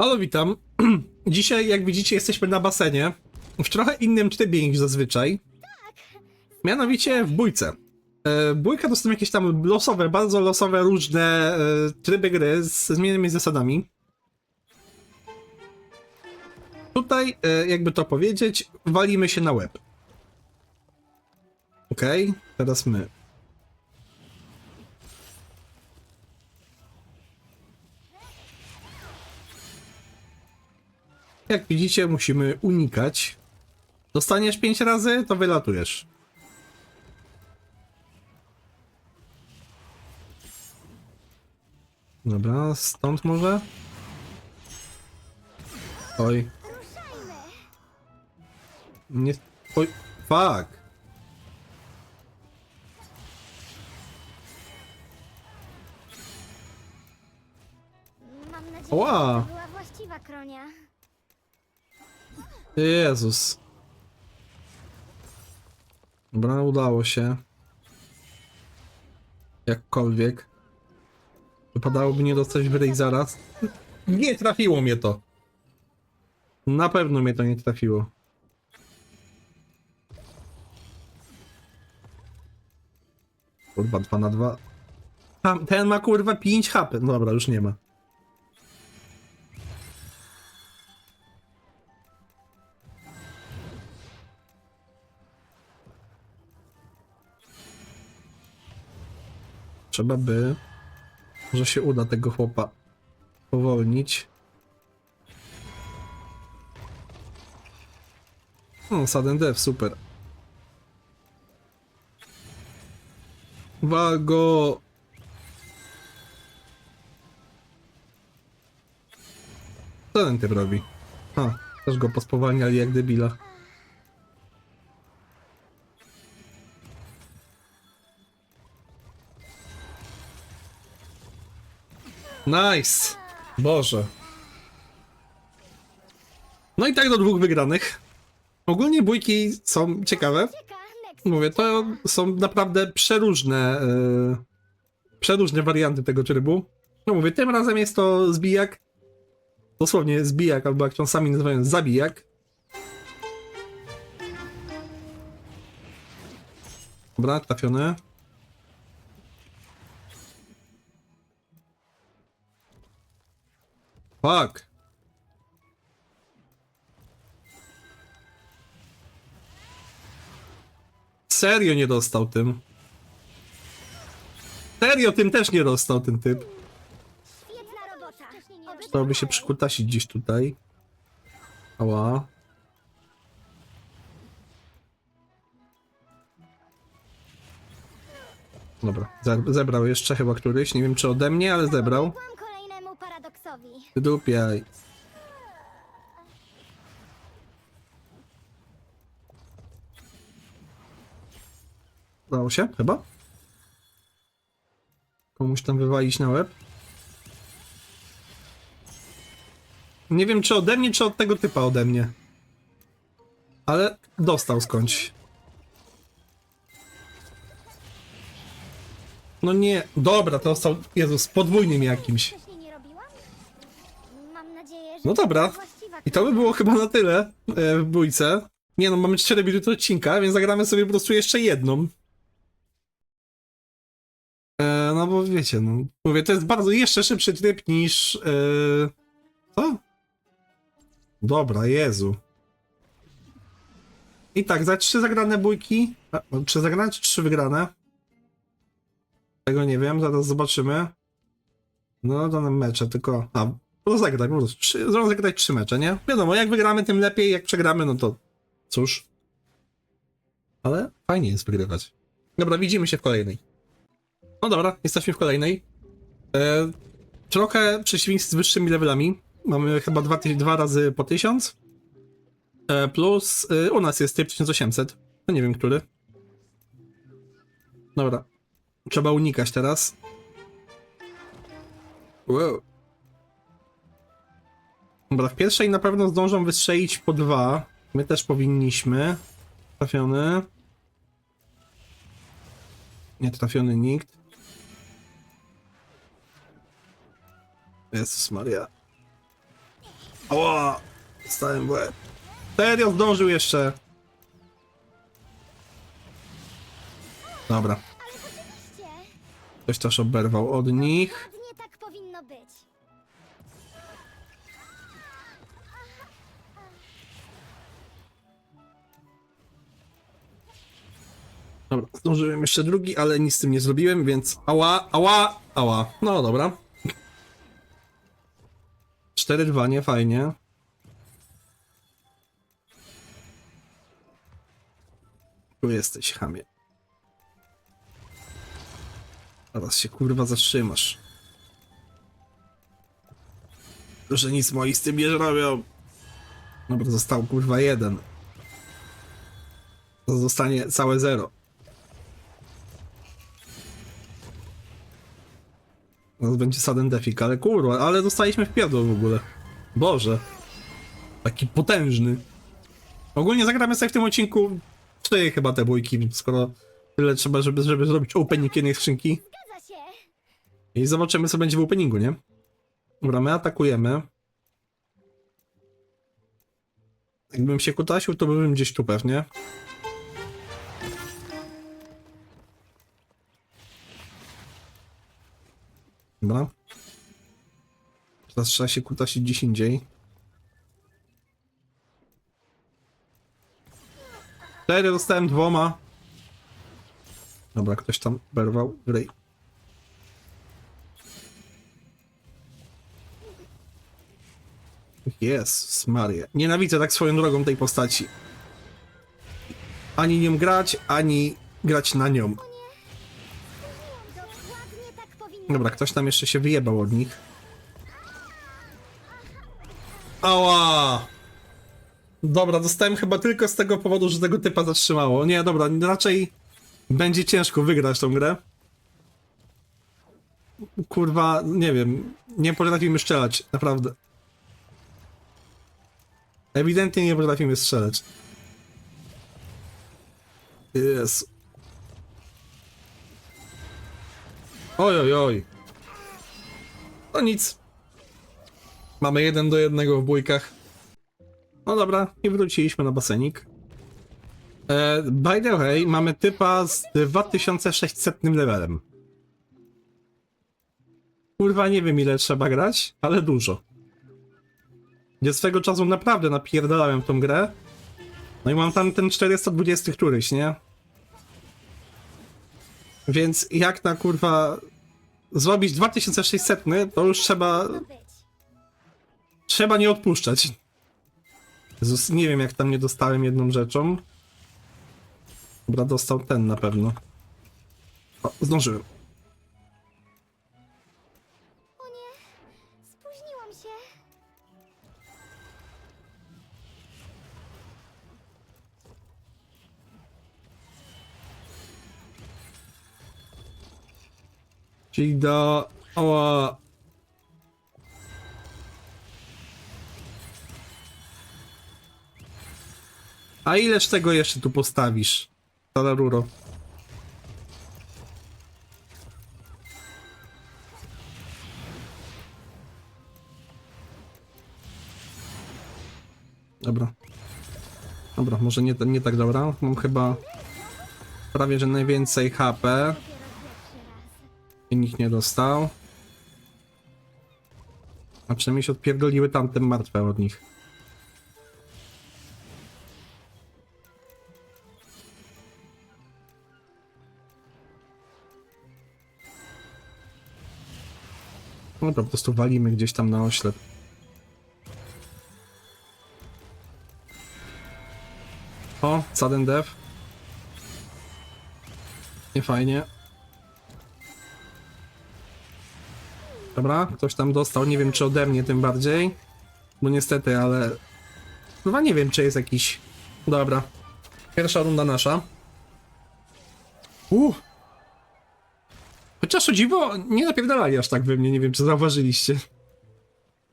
Halo, witam. Dzisiaj, jak widzicie, jesteśmy na basenie. W trochę innym trybie niż zazwyczaj. Mianowicie w bójce. Bójka to są jakieś tam losowe, bardzo losowe, różne e, tryby gry z zmiennymi zasadami. Tutaj, e, jakby to powiedzieć, walimy się na łeb. Okej, teraz my. Jak widzicie, musimy unikać. Dostaniesz 5 razy, to wylatujesz. Dobra, stąd może? Oj. Nie... Oj, fuck. Mam nadzieję, Ła. że to była właściwa kronia. Jezus. Dobra, udało się. Jakkolwiek. Wypadałoby nie dostać w ryj zaraz. Nie trafiło mnie to. Na pewno mnie to nie trafiło. Kurwa, 2 na 2. Tam, ten ma kurwa 5 HP. No dobra, już nie ma. Trzeba by. Może się uda tego chłopa powolnić. O, sudden death, super. Wal go! Co ten typ robi? Ha, też go pospowalniali jak debila. Nice! Boże. No i tak do dwóch wygranych. Ogólnie bójki są ciekawe. Mówię, to są naprawdę przeróżne, e, przeróżne warianty tego trybu. No mówię, tym razem jest to zbijak. Dosłownie zbijak, albo jak to sami nazywają, zabijak. Dobra, trafione. Fuck. Serio nie dostał tym. Serio tym też nie dostał ten typ. Świetna się przykutasić gdzieś tutaj. Ała. Dobra, ze- zebrał jeszcze chyba któryś. Nie wiem czy ode mnie, ale zebrał. Paradoksowi. Wydupiaj. Udało się? Chyba? Komuś tam wywalić na łeb? Nie wiem czy ode mnie, czy od tego typa ode mnie. Ale dostał skądś. No nie, dobra, to dostał, Jezus, podwójnym jakimś. Wcześniej nie robiłam? Mam nadzieję, że No to dobra. I to by było chyba na tyle e, w bójce. Nie no, mamy 4 minuty odcinka, więc zagramy sobie po prostu jeszcze jedną. E, no bo wiecie, no. Mówię, to jest bardzo jeszcze szybszy tryb niż. E, co? Dobra, Jezu. I tak, za trzy zagrane bójki. A, no, trzy zagrane czy trzy wygrane? Tego nie wiem, zaraz zobaczymy. No, dane mecze, tylko. A, rozegrać, po prostu. Trzy, rozegrać trzy mecze, nie? Wiadomo, jak wygramy, tym lepiej, jak przegramy, no to cóż. Ale fajnie jest wygrywać. Dobra, widzimy się w kolejnej. No dobra, jesteśmy w kolejnej. E, trochę przeciwnicy z wyższymi levelami. Mamy chyba dwa, dwa razy po 1000. E, plus e, u nas jest typ 1800. No nie wiem, który. Dobra. Trzeba unikać teraz. Wow. Dobra, w pierwszej na pewno zdążą wystrzelić po dwa. My też powinniśmy. Trafiony. Nie trafiony nikt. Jezus Maria. Ała! Stałem w łeb. Serio zdążył jeszcze. Dobra. Ktoś też oberwał od nich. Dobra, zdążyłem jeszcze drugi, ale nic z tym nie zrobiłem, więc ała, ała, ała. No dobra. 4-2, nie fajnie. Tu jesteś, chamie. Teraz się kurwa zatrzymasz. Że nic moi z tym nie robią. Dobra, został kurwa jeden. To zostanie całe zero. Teraz będzie sudden defik, ale kurwa, ale dostaliśmy w pierdol w ogóle. Boże. Taki potężny. Ogólnie zagramy sobie w tym odcinku cztery chyba te bójki, skoro tyle trzeba, żeby, żeby zrobić opening jednej skrzynki. Zgadza się. I zobaczymy, co będzie w openingu, nie? Dobra, my atakujemy. Jakbym się kutasił, to bym gdzieś tu pewnie. Dobra. Teraz trzeba się kutasić gdzieś indziej. Cztery dostałem dwoma. Dobra, ktoś tam berwał. Grej. Jezus Maria. Nienawidzę tak swoją drogą tej postaci. Ani nią grać, ani grać na nią. Dobra, ktoś tam jeszcze się wyjebał od nich. Ała! Dobra, dostałem chyba tylko z tego powodu, że tego typa zatrzymało. Nie, dobra, raczej będzie ciężko wygrać tą grę. Kurwa, nie wiem, nie potrafimy strzelać, naprawdę. Ewidentnie nie potrafimy strzelać. Jezu. Oj, oj, oj. No nic. Mamy jeden do jednego w bójkach. No dobra, i wróciliśmy na basenik. E, by the way, mamy typa z 2600 levelem. Kurwa, nie wiem ile trzeba grać, ale dużo. Gdzie swego czasu naprawdę napierdalałem w tą grę. No i mam tam ten 420 któryś, nie? Więc jak na kurwa zrobić 2600, to już trzeba trzeba nie odpuszczać. Jezus, nie wiem jak tam nie dostałem jedną rzeczą. Dobra, dostał ten na pewno. O, zdążyłem. O nie. Spóźniłam się. Czyli do... A ileż tego jeszcze tu postawisz? Talaruro. Dobra. Dobra, może nie, nie tak dobra. Mam chyba prawie, że najwięcej HP. I nikt nie dostał. A przynajmniej się odpierdoliły tamte martwe od nich. No po prostu walimy gdzieś tam na oślep. O, sudden death. Nie fajnie. Dobra, ktoś tam dostał, nie wiem czy ode mnie tym bardziej. Bo niestety, ale... Chyba nie wiem czy jest jakiś... Dobra. Pierwsza runda nasza. Uh. Chociaż o dziwo, nie napierdalali aż tak we mnie, nie wiem czy zauważyliście.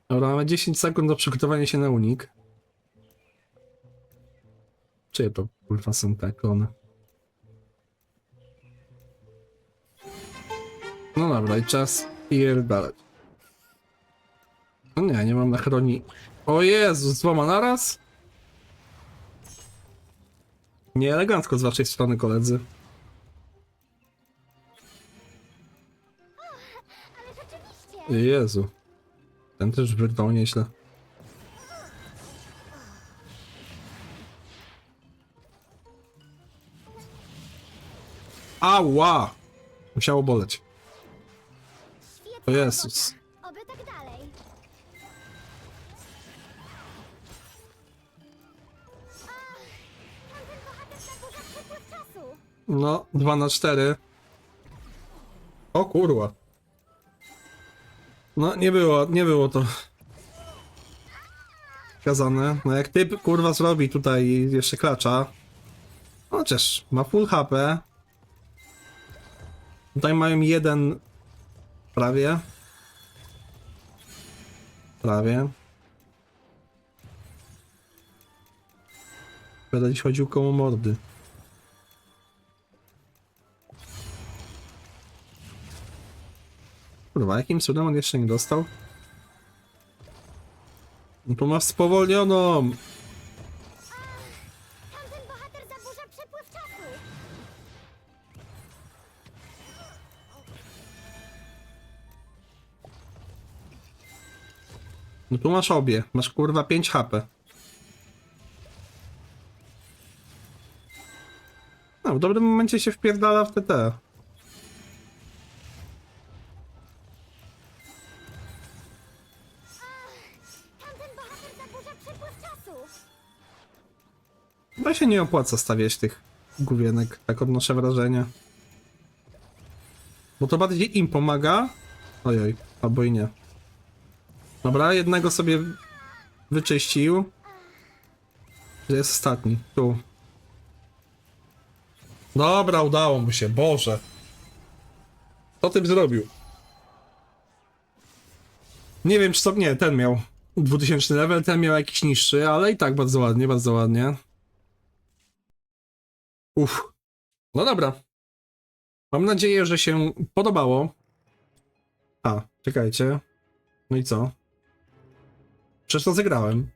Dobra, mamy 10 sekund do przygotowania się na unik. Czyje to kurwa są te klony? No dobra, i czas pierdalać. No nie, nie mam na chroni. O Jezu, z dwoma naraz? Nie elegancko z waszej strony, koledzy. Jezu. Ten też wyglądał nieźle. Ała! Musiało boleć. O Jezus. Oby tak dalej. Ach, tamten bohater zaburza przepływ czasu. No, 2 na 4. O kurwa. No, nie było, nie było to wskazane. No jak typ kurwa zrobi tutaj jeszcze klacza. Chociaż ma full HP. Tutaj mają jeden prawie. Prawie. Będę dziś chodził koło mordy. Kurwa, jakim cudem on jeszcze nie dostał? No to ma spowolnioną! No tu masz obie. Masz kurwa 5 HP. No, w dobrym momencie się wpierdala w TT. Chyba się nie opłaca stawiać tych główienek, tak odnoszę wrażenie. Bo to bardziej im pomaga. Ojej, albo i nie. Dobra, jednego sobie wyczyścił. Gdzie jest ostatni? Tu. Dobra, udało mu się, Boże. Co tym zrobił? Nie wiem, czy to... Nie, ten miał 2000 level, ten miał jakiś niższy, ale i tak bardzo ładnie, bardzo ładnie. Uff. No dobra. Mam nadzieję, że się podobało. A, czekajcie. No i co? Przecież to zagrałem.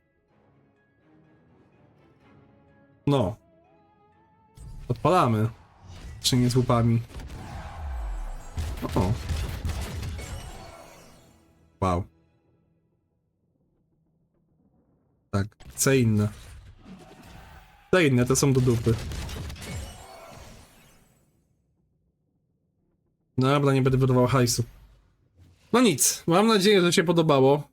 No. Odpalamy. Czy nie z łupami? O. Wow. Tak, chcę inne. Te inne, te są do dupy. Dobra, nie będę wydawał hajsu. No nic, mam nadzieję, że się podobało.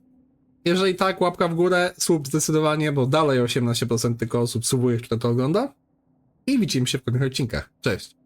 Jeżeli tak, łapka w górę, sub zdecydowanie, bo dalej 18% tylko osób subuje, które to ogląda. I widzimy się w kolejnych odcinkach. Cześć!